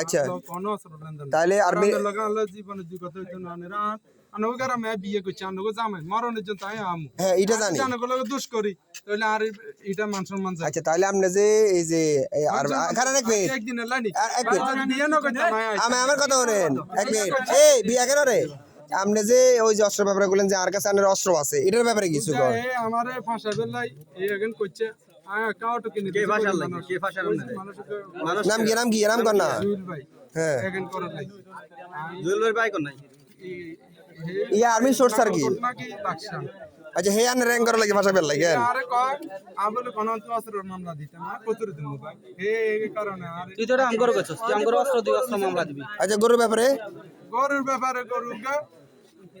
আচ্ছা। কোন অস্ত্র লেন তাহলে আর্মি আর্মি লগে আলো জীবন যুগত হইতো না নেরা আনো গারা মে বিয়ে করছি আনো জামাই। মরণের জন্য তাই আমু। হ্যাঁ এটা জানি। জানো লগে দুষ করি। তাহলে আর এটা মান সম্মান যায়। আচ্ছা তাহলে আপনি যে এই যে আর খারাপ এক একদিন লাইনি। এক মিনিট। বিয়ে না করতে আমি আমার কথা বলেন এক মিনিট। এই বিয়া কেন রে? আপনি যে ওই যে অস্ত্র ব্যাপারে বললেন যে আর কাছে অস্ত্র আছে এটার ব্যাপারে কিছু কর। আমারে ফাঁসা বেলাই এই এখন কইছে মানুষকে নাম কি নাম কি? নাম কর না। হ্যাঁ। ইয়া আর্মি শর্ট স্যার কি? আচ্ছা হে আন র্যাঙ্ক করা লাগে ভাষা বেল লাগে আরে কয় আমি বলে কোন মামলা দিতে না কতর দিন ভাই হে এই কারণে আরে তুই তো আমগর আমগর অস্ত্র দুই অস্ত্র মামলা দিবি। আচ্ছা গরুর ব্যাপারে? গরুর ব্যাপারে গরুর গা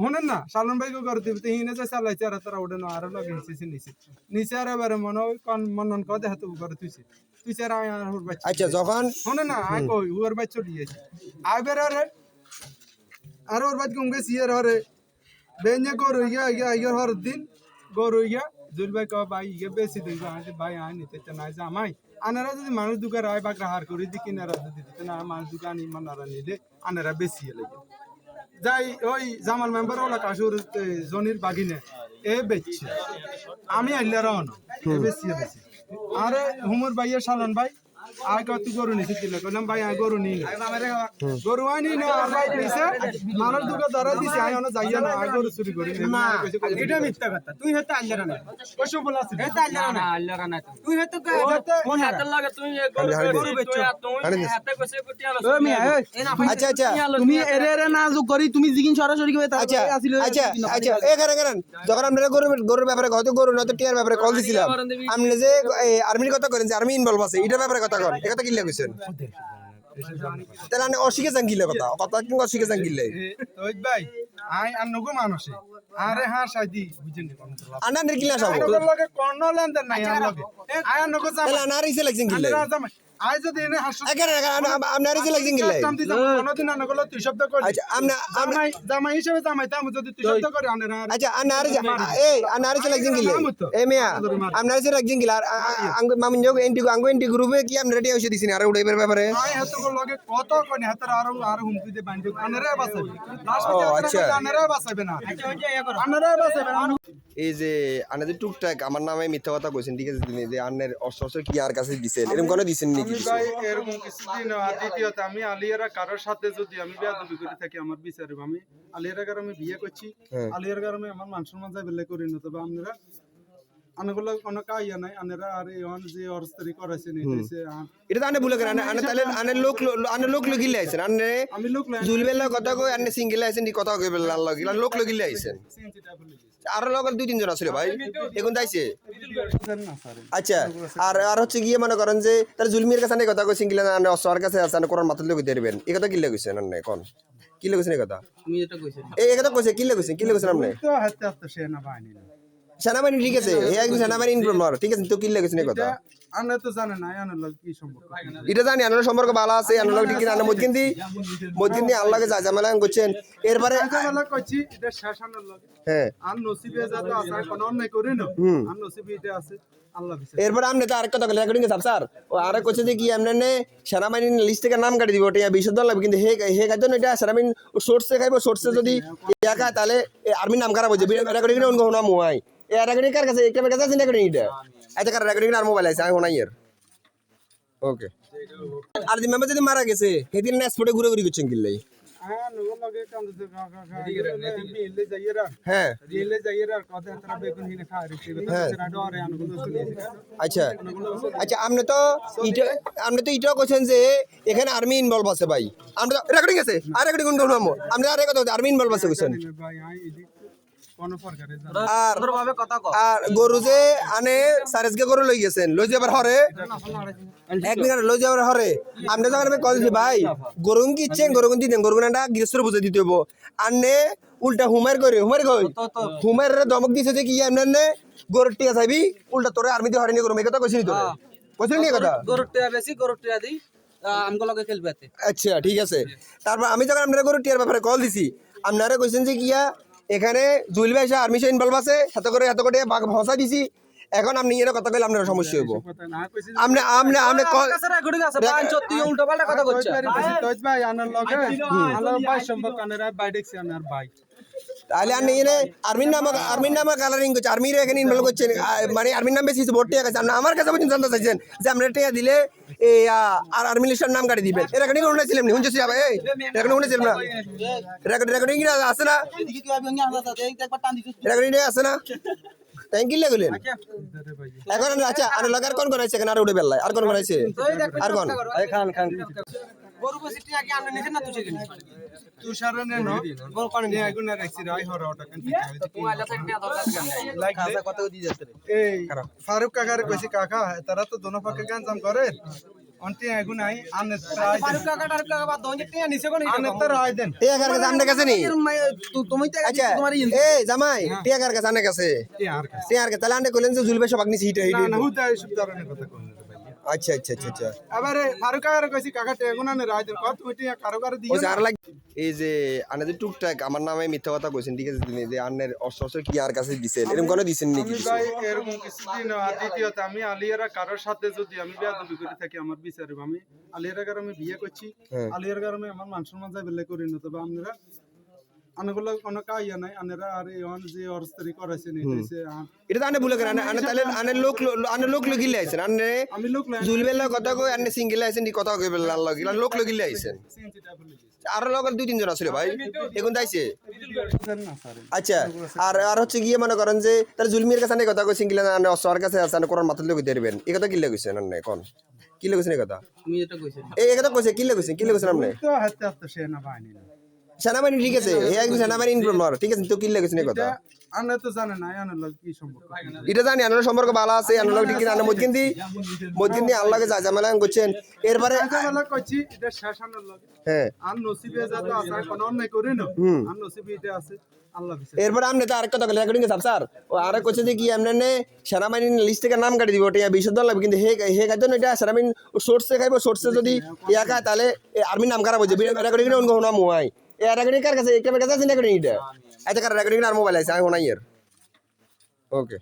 শুনেন না সালন ভাই কো থইবে হিনে যে চালাইছে আর তারা ওডে না আর লাগে নিচে নিচে নিচে আর এবারে মনে কোন মনন কয় দেহ তো ঘরে থইছে তুই আর আর হর বাচ্চা আচ্ছা যখন শোনে না আয় কই উয়ার বাচ্চা দিয়েছে আয় বের রে আর ওর বাচ্চা কুমকে সিয়ার হরে বেঞ্জে গরু ইয়া ইয়া ইয়া হর দিন। গরু ইয়া জুল ভাই কয় ভাই ইয়া বেশি দিন আয় ভাই আয় নিতে আয় জামাই। আনারা যদি মানুষ দুকার আয় বাগরা হার করে দি কিনারা যদি দিতে না মানুষ দুকান ইমানারা নিলে আনারা বেশি লাগে। যাই ওই জামাল মেম্বার ওলা কাশুর জনির বাগিনে। এ বেচছে। আমি আইলে রওনা এ বেচি আরে হুমর ভাইয়ের সালন ভাই আয় কত গরু নিছে কিলে কইলাম ভাই আয় গরু নি গরু আই নি না আর ভাই দিছে মানুষ দুটো ধরা দিছে আয় অন যাইয়া না আয় গরু চুরি করি না এটা মিথ্যা কথা তুই হেতে আইলে না কইছো বলাছিস হেতে আইলে না আল্লাহর না তুই হয়তো কোন হাতের লাগে তুই হাড়ি হাড়ি দে। গরু বেচছো হাড়ি হাতে কইছে কুটি আলো ও আচ্ছা আচ্ছা তুমি এরে এরে না যোগ করি তুমি জিগিন সরাসরি আচ্ছা আচ্ছা আচ্ছা এ করেন করেন যখন গরু গরুর ব্যাপারে গরু টিয়ার ব্যাপারে কল দিছিলাম আপনি যে আর্মির কথা করেন যে আর্মি ইনভলভ আছে এটার ব্যাপারে কথা কন এটা কি কইছেন? তাহলে আমি অশিকে যান গিলে কথা কথা কি অশিকে যান গিলে ওই ভাই আই আর নগো মানুষে আরে হ্যাঁ সাইদি বুঝেন নি কোন আন্না নের কিলা সব লগে কোন লেনদেন নাই লগে আই আর নগো তাহলে জামাই আনার লাগছেন গিলে গ্রুপে কি রেডি দিছেন আর উড়াইবার ব্যাপারে। কত কোনি হাতের আর আর হুমকি বান্ধব আনারে বাসাবে ও, আচ্ছা। আনারে বাসাবে না। আনারে বাসাবে না। এই যে টুকটাক আমার নামে মিথ্যা কথা কইছেন ঠিক আছে? যে আন্নের অস্ত্র অস্ত্র কি আর কাছে দিছেন? এরকম কোনো দিছেন নাকি? আমি ভাই এরকম কিছুদিন দ্বিতীয়ত আমি আলিয়ারা কারোর সাথে যদি আমি বেয়াদবি করে থাকি আমার বিচারে আমি আলিয়ারা কারণে আমি বিয়ে করছি হ্যাঁ। আলিয়ার কারণে আমার মানুষের মাঝে যাই বেলে করি না তবে আপনারা আনেগুলো কোনো কাইয়া নাই আনেরা আর এই অন যে অরস্তরি করাইছেন এটা এটা তো আনে ভুলে আনে আনে তাহলে আনে লোক আনে লোক লগিলে আইছেন আনে আমি লোক লাই জুলবেলা কথা কই আনে সিঙ্গেল আইছেন দি কথা কই বেলা লগিলা লোক লগিলে আইছেন। আর লগ দুই তিনজন আছিল ভাই এখন না আচ্ছা আর আর হচ্ছে গিয়ে মনে করেন যে তাহলে জুলমির কাছে আনে কথা কই সিঙ্গেল আনে অস্ত্র আর কাছে আছে আনে কোরআন মাথার লগি দেবেন এই কথা কি লাগছেন আনে কোন? কি লাগছেন এই কথা? তুমি এটা কইছিস এই কথা কইছে কি লাগছেন কি লাগছেন আপনি? তো হাতে হাতে বাহিনী না। সেনাবাহিনী ঠিক আছে এই একজন সেনাবাহিনী ইনফর্মার ঠিক আছে তো কি লাগছেন এই কথা। এটা তো জানে না আনার কি সম্পর্ক। এটা জানি আনার সম্পর্ক ভালো আছে আনার ঠিক ঠিক আনার মধ্যে মধ্যে আল্লাহকে যা ঝামেলা করছেন। এরপরে বেলা কইছি এটা শেষ আনার হ্যাঁ। আর নসিবে যা তো আছে কোনো অন্যায় করি না আর নসিবে এটা আছে। আল্লাহ বিচার এরপরে আপনি তো আরেক কথা রেকর্ডিং সাব স্যার? ও আরেক করছে যে কি, আপনি নে সেনাবাহিনীর লিস্ট থেকে নাম কাটি দিব, ওটা বিশ দল লাগবে, কিন্তু হে হে কাজ এটা সেনাবাহিনী সোর্সে খাইব সোর্সে যদি ইয়া খায়, তাহলে আর্মির নাম খারাপ হয়ে যাবে রেকর্ডিং অন্য কোনো মুহাই এ রেকর্ডিং কার কাছে? একটা কাছে আছে রেকর্ডিং এটা? এটা কার রেকর্ডিং আর মোবাইল আছে, আমি হোনাই এর। ওকে আর যে মেম্বার যদি মারা গেছে, সেদিন না স্পটে ঘুরে ঘুরে করছেন কিল্লাই? আচ্ছা। আচ্ছা আপনি তো ইটা আপনি তো এটাও করছেন যে এখানে আর্মি ইনভলভ আছে ভাই। আমরা রেকর্ডিং আছে। আর রেকর্ডিং আপনি আর কথা আর্মি ইনভলভ আছে কইছেন। আর ভাবে কথা কও আর গরু যে আনে সারেজকে গরু লই গেছেন লই যাবার হরে? এক লই যাবার হরে। আপনি যখন আমি কল ভাই গরু কি ইচ্ছেন গরু দিতেন গরু না গৃহস্থর বুঝে দিতে হব আনে উল্টা হুমার করে হুমার কই? হুমার দমক দিছে যে কি আপনার গরুর টিয়া চাইবি উল্টা তোরে আর্মিতে হয়রানি করব এই কথা কইছিলি নি এই কথা? গরুর টিয়া বেশি গরুর টিয়া দিই আমগো লগে খেলবে আচ্ছা ঠিক আছে। তারপর আমি যখন আপনারা গরু টিয়ার ব্যাপারে কল দিছি আপনারা কইছেন যে কিয়া এখানে জুইল ভাই আর্মি সে ইনভলভ আছে এত করে এত করে ভাষা ভসা দিছি এখন আপনি এর কথা কইলে আপনার সমস্যা হইব কথা না কইছি আপনি আপনি আপনি রেকর্ডিং আছে পাঁচ সত্যি উল্টো পাল্টা কথা কইছি ভাই আনার লগে আনার ভাই সম্পর্ক আনার ভাই দেখছি আনার ভাই তাহলে আপনি এনে আর্মির নাম আর্মির নাম কালারিং করছে আর্মির এখানে ইনভলভ করছেন আ, মানে আর্মির নাম বেশি ভোট টিয়া গেছে আমার কাছে পর্যন্ত জানতে চাইছেন যে আমরা টিয়া দিলে এই আর আর্মি লিস্টার নাম কাটি দিবেন এখানে শুনেছিলাম নি শুনছি এই এখানে শুনেছিলাম না রেকর্ডিং রেকর্ডিং আছে না রেকর্ডিং আছে না থ্যাংক ইউ লাগলেন আরে এখন আচ্ছা আর লাগার কোন কোন এখানে আর উঠে বেলায় আর কোন আছে আর কোন খান খান গরু বেশি টিয়া কি আনলে না তুই সেখানে তুষারে নে নো। বল কোন আগুন না রাখছি রাই হর ওটা কেন তুমি আইলা সাইড টিয়া দরকার কেন লাইক কত দিয়ে যাচ্ছে এই ফারুক কাকারে কইছি কাকা তারা তো দোনো পক্ষে গান করে। অন্তি আগুন আই আনে ট্রাই ফারুক কাকা টারুক কাকা বাদ দন টিয়া নিছে কোন? আনে তো রাই দেন টিয়া কার কাছে আমনে কাছে নি? তুমি তো আচ্ছা তোমার এই জামাই টিয়া কার কাছে আনে কাছে কাছে। টিয়া কার তাহলে কইলেন যে জুলবে সবাক নিছি হিট হিট না না হুদাই সব কথা কোন আচ্ছা আচ্ছা আচ্ছা আচ্ছা। এবারে ফারুক কাকারে কইছি কাকা টেগুন রাই কত তুই কারও কারও ও দিয়ে লাগ এই যে টুকটাক আমার নামে মিথ্যা কথা কইছেন ঠিক আছে যে আন্নের অস্ত্র অস্ত্র কি আর কাছে দিছেন? এরকম কোনো দিছেন নাকি আমি ভাই এরকম আর দ্বিতীয়ত আমি আলিয়ারা কারোর সাথে যদি আমি বিয়া দাবি করে থাকি আমার বিচারে আমি আলিয়ারা কারও আমি বিয়ে করছি হ্যাঁ। আলিয়ার কারণে আমার মান সম্মান করি না তবে আপনারা আনেগুলো কোনো কাইয়া নাই আনেরা আর যে অরস্তরি করাইছেন এটা এটা তো আনে ভুলে করেন আনে তাহলে আনে লোক আনে লোক লগিলে আইছেন আনে আমি লোক লাই জুলবেলা কথা কই আনে সিঙ্গেল আইছেন দি কথা কই বেলা লগিলা লোক লগিলে আইছেন আর লগর দুই তিনজন আছিল ভাই এখন আচ্ছা আর আর হচ্ছে গিয়ে মনে করেন যে তাহলে জুলমির কাছে আনে কথা কই সিঙ্গেল আনে অস্ত্র কাছে আছে আনে কোরআন মাথার লগি দেবেন এই কথা কি লাগছেন আনে কোন কি লাগছেন এই কথা? তুমি এটা কইছেন এই কথা কইছে কি লাগছেন কি লাগছেন আপনি? তো হাতে হাতে সে না বাহিনী না। সেনাবাহিনী ঠিক আছে এই একজন সেনাবাহিনী ইনফর্মার ঠিক আছে তো কি লাগছেন এই কথা তো জানে না কি সম্পর্ক? এটা জানি সম্পর্ক ভালো আছে ঠিক আছে মধ্যে মধ্যে আল্লাহকে যা ঝামেলা করছেন। এরপরে বেলা কইছি এটা শেষ হ্যাঁ। আর নসিবে যা তো আছে কোনো অন্যায় করি না। আর নসিবে এটা আছে এরপরে তো আরেকটা কথা রেকর্ডিং সাব স্যার। ও আরে কইছে যে কি আপনি নে সেনাবাহিনী লিস্ট থেকে নাম কাটি দিব ওটা বিশ দল লাগবে কিন্তু হে হে কাজ এটা সেনাবাহিনী সোর্সে খাইব সোর্সে যদি ইয়া খায় তাহলে আর্মি নাম খারাপ হয়ে যাবে। রেকর্ডিং অন্য কোনো মুয়াই এ রেকর্ডিং কার কাছে? একটা কাছে আছে রেকর্ডিং এটা? এটা কার রেকর্ডিং আর মোবাইল আছে? আমি হোনাই এর ওকে।